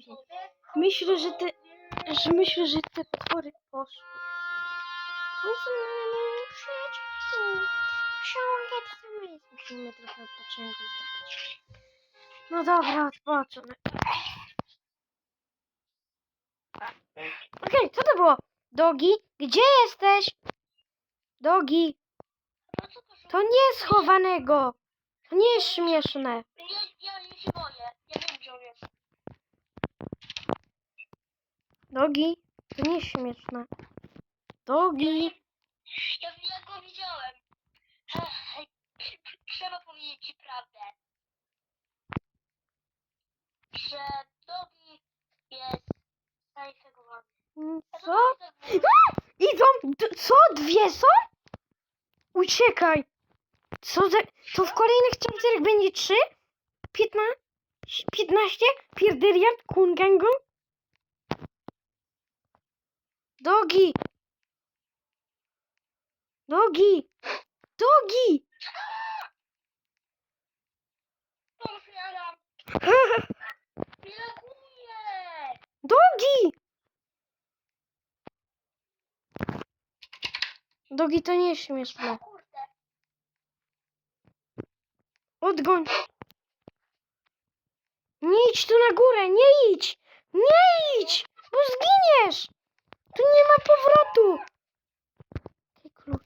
później. Myślę, że te, że myślę, że te potwory poszły. Jest. Musimy trochę odpoczynku zdobyć. No dobra, odpocznę. Okej, co to było? Dogi? Gdzie jesteś? Dogi, No to nie schowanego. To nie jest śmieszne. Ja, ja, ja się boję. Ja wiem, gdzie on jest. Dogi, to nie jest śmieszne. Dogi. Ja, ja go widziałem. Trzeba powiedzieć ci prawdę. Że Dogi jest zainfekowany. Co? mówię. Idą! Co? Dwie są? Uciekaj! Co za... To w kolejnych chapterach będzie trzy? Piętna... Piętnaście? Pierdyliard? Kungangu? Dogi! Dogi! Dogi! Otwieram. Dogi! Dogi to nie śmieszne. Kurde. Odgoń! Nie idź tu na górę, nie idź! Nie idź! Bo zginiesz! Tu nie ma powrotu! Ty klucz.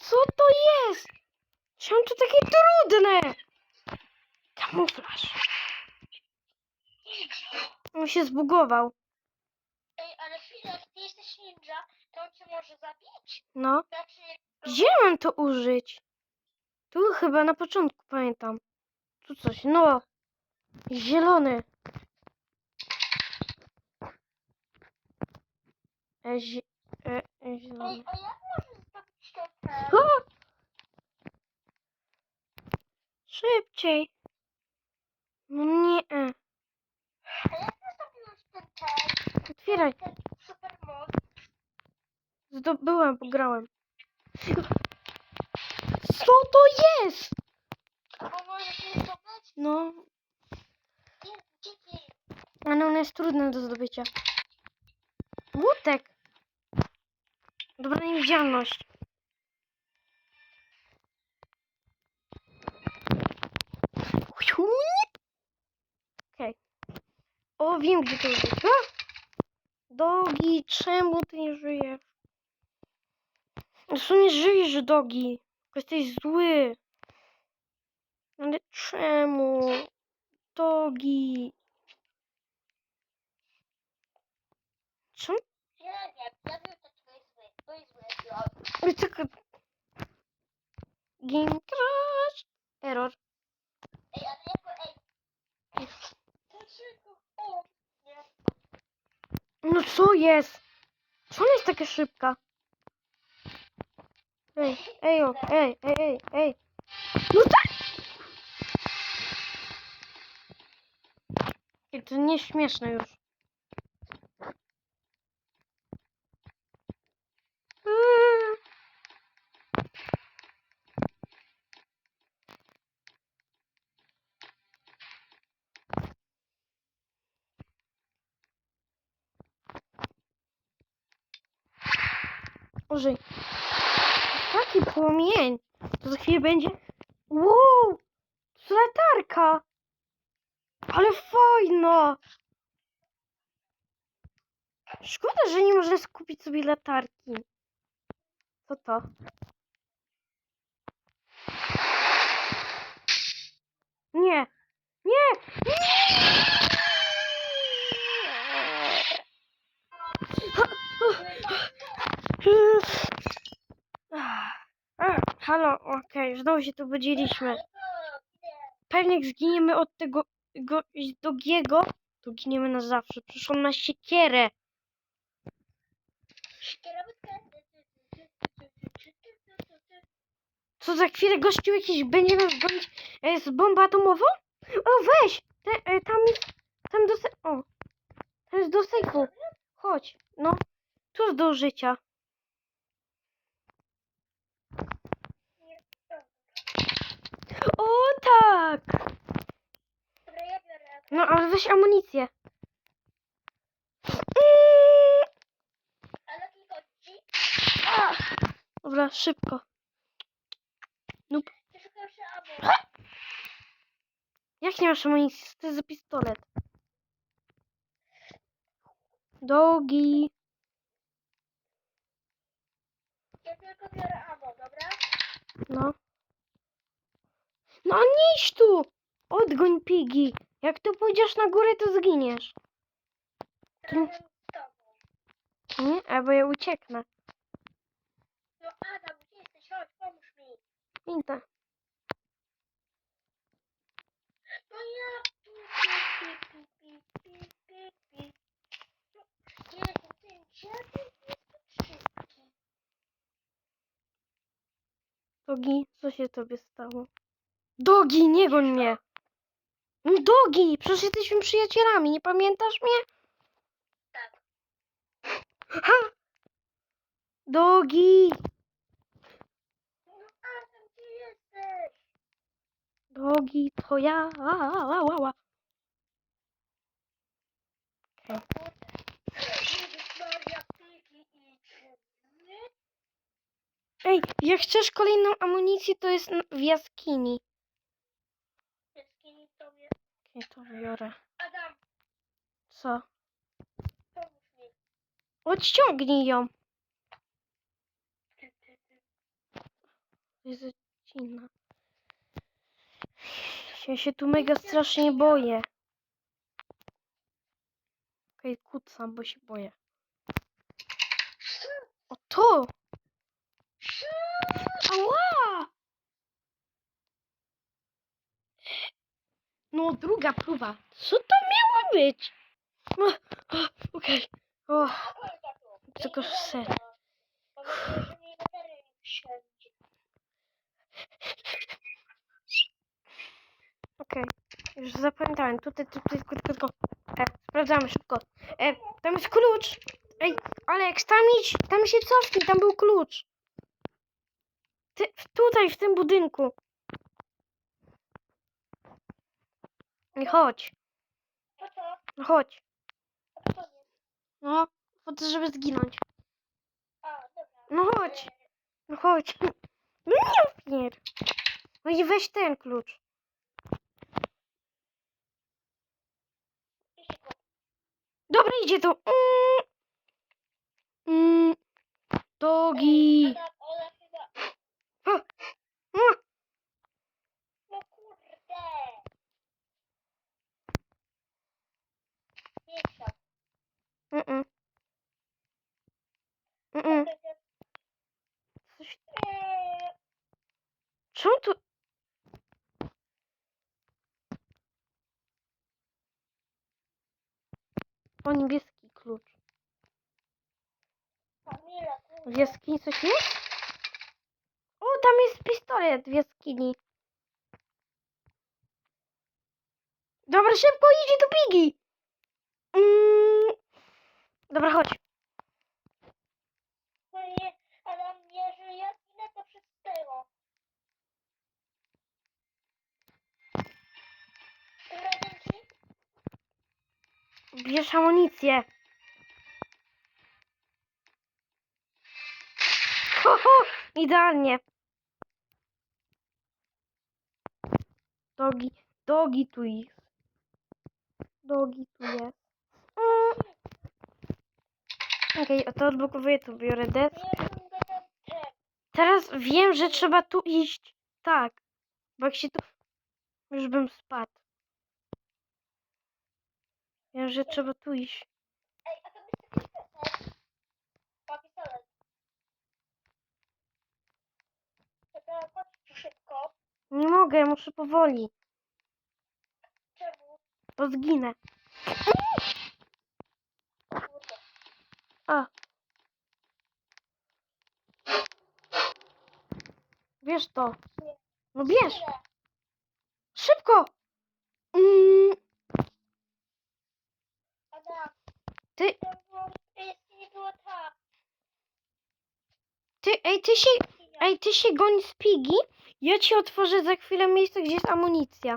Co to jest? Czemu to takie trudne? Kamuflaż. On się zbugował. Ej, ale chwilę, ty jesteś ninja, to on cię może zabić? No. Znaczy, Gdzie mam to użyć? Tu chyba na początku pamiętam. Tu coś, no. Zielony. E, zi e, e, ej, zielony. a jak możesz zdobyć ten ten? O! Szybciej. No nie. e. A jak ty zdobyłeś ten ten? Otwieraj. Ten super moc? Zdobyłem, pograłem. Co to jest? No, ale on jest trudny do zdobycia. Łutek. Dobra niewidzialność. Okej. O, wiem gdzie to jest. A! Dogi, czemu ty nie żyjesz? Zresztą nie żyjesz, Dogi. Jesteś zły. To jest zły. Ja. Oj, tylko... Game crash. Error. Ej, ale ej. No co jest? Co ona jest taka szybka? Ej, ej, ej, ej, ej, ej. No tak! Ej, To nie śmieszne już. Użyj. Taki płomień. To za chwilę będzie... Wow! To latarka! Ale fajna! Szkoda, że nie można skupić sobie latarki. Co to? Nie! Nie! Nie! Halo, okej, znowu się tu budziliśmy. Pewnie zginiemy od tego go, do to giniemy na zawsze. Przecież na siekierę. Co za chwilę gościu jakiś będzie nas gonić e, z bombą atomową? O weź! Te, e, tam jest, tam do o, tam jest do sejfu. Chodź, no. Tu jest do życia. O tak! Ale weź amunicję. Dobra, szybko. Amo. Jak nie masz amunicji? To jest za pistolet. Dogi. Ja tylko biorę amo, dobra? No. No nie idź tu! Odgoń pigi. Jak tu pójdziesz na górę, to zginiesz. Tobą. Nie? Albo ja ucieknę. No Adam, gdzie jesteś? Chodź, pomóż mi. Idę. No ja... Dogi, co się tobie stało? Dogi, nie goń mnie! No Dogi, przecież jesteśmy przyjacielami, nie pamiętasz mnie? Tak. Ha! Dogi! No jesteś? Dogi, to ja. A, a, a, a, a. O kurde. Jezus Maria, piki i drzwi. Ej, jak chcesz kolejną amunicję, to jest w jaskini. Okej, to biorę. Adam, Co? pomóż mi. Odciągnij ją. Jest odcina. Ja się tu mega strasznie boję. Okej, kucam, bo się boję. O to! Ała! No, druga próba. Co to miało być? O, o, Okej. O, Kolka tu. Tylko wsiądzie. Okej. Już zapamiętałem. Tutaj, tutaj, tylko, tylko. E, sprawdzamy szybko. E, tam jest klucz. Ej, Aleks, tam idź. Tam się cofnij, tam był klucz. Ty, tutaj, w tym budynku. I chodź. Po co? No chodź. Po co nie? No, po to, żeby zginąć. A, dobra. No chodź. No chodź. No nie. No i weź ten klucz. Dobra, idzie tu. Mm. Mm. Dogi chyba... O. Mm. No kurde. Nie chciał. Mm-mm. Mm-mm. Coś... Czemu tu... O, niebieski klucz. W jaskini coś jest? O, tam jest pistolet w jaskini. Dobra, szybko idzie do Pigi. Mm. Dobra, chodź. No nie, Adam nie żyje, ile to przez ci? Bierz amunicję. Ho, ho, idealnie. Dogi, dogi tu jest. Dogi tu jest. Mm. Okej, a to odblokowuję, to biorę desk. Nie jestem go tam te. Teraz wiem, że trzeba tu iść. Tak. Bo jak się tu... Już bym spadł. Wiem, że trzeba tu iść. Nie mogę, muszę powoli. Czemu? Bo zginę. Kurde. A. To. No bierz. Szybko. Mm, ty, ty, ej, ty się, ej, ty się goń z pigi. Ja ci otworzę za chwilę miejsce, gdzie jest amunicja.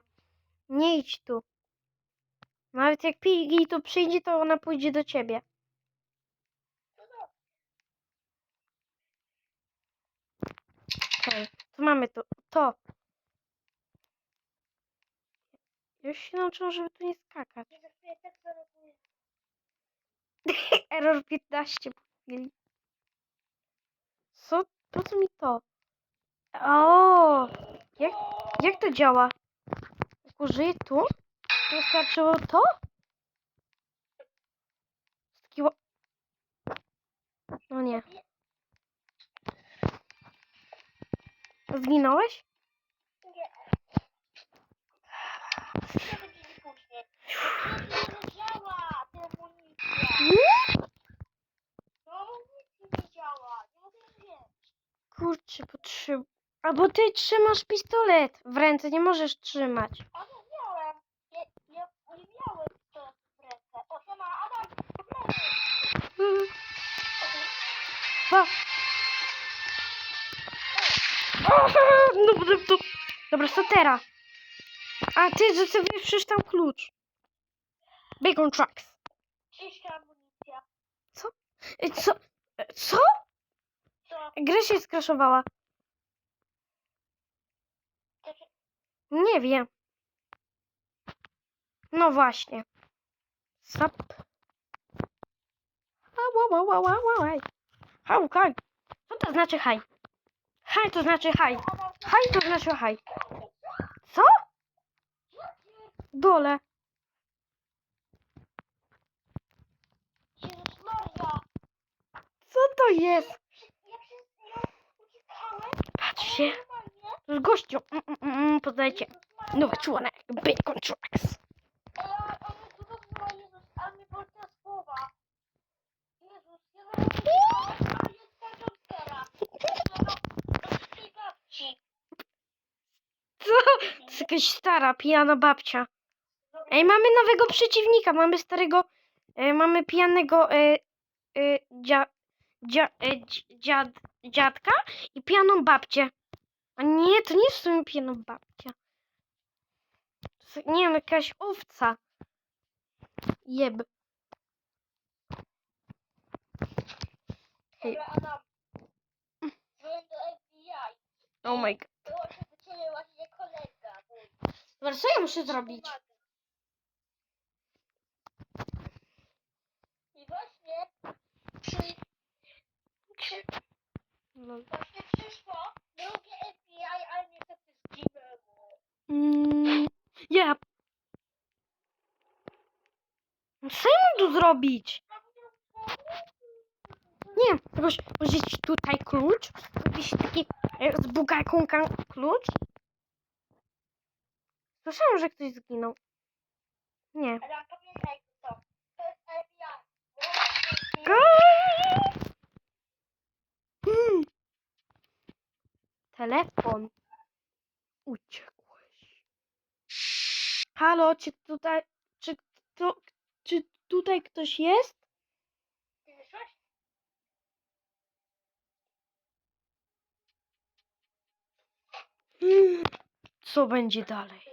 Nie idź tu. Nawet jak Piggy tu przyjdzie, to ona pójdzie do ciebie. No dobra. Okej, to mamy to. To. Już się nauczyłam, żeby tu nie skakać. Error 15 po chwili. Co? Po co mi to? O, jak, jak to działa? Jak użyję tu? Wystarczyło to? No nie. Zginąłeś? Nie. To będzie później. To nie działa, ta amunicja. No, nic nie działa. Nie mogę wziąć. Kurczę, potrzeb... Albo ty trzymasz pistolet w ręce, nie możesz trzymać. No, no, no. Dobra, co teraz? A ty zostawiłeś przecież tam klucz. Bacon Tracks. Ciężka amunicja. Co? E, Co? Co? Gra się skraszowała. Znaczy, Nie wiem. No właśnie. Sap. Haj. Co to znaczy haj? Haj to znaczy haj. Haj to znaczy haj. Co? Dole. Co to jest? Patrzcie. Z gościu. Mm, mm, mm, Poznajcie. Jezus Maria. Nowy członek. Bacon Tracks. Ej, ale on jest cudowny, o Jezus, a mnie boli te słowa. Jezus, ja zaraz uciekałem, a jest ta jumpscara. No, no, z tej babci. Co? To jest jakaś stara, pijana babcia. Ej, mamy nowego przeciwnika. Mamy starego. E, mamy pijanego e, e, dzia, dzia, e, dzi- dziad, dziadka i pijaną babcię. A nie, to nie jest w sumie pijana babcia. To jest, nie wiem, jakaś owca. Jeb. Hej. Oh my god. Było się do ciebie właśnie kolega mój. Dobra, co ja muszę zrobić? I właśnie przy, przy, No. właśnie przyszło drugie FBI, ale niestety zginęło. Mm, ja. Co ja mam tu zrobić? Nie jakoś użyć tutaj klucz? Jakiś taki e, z bugarką klucz? Słyszałam, że ktoś zginął. Nie. Ale pamiętaj to. To jest FBI. Aaa! Mm. Telefon. Uciekłeś. Halo, czy tutaj, czy, to, czy tutaj ktoś jest? Co będzie dalej?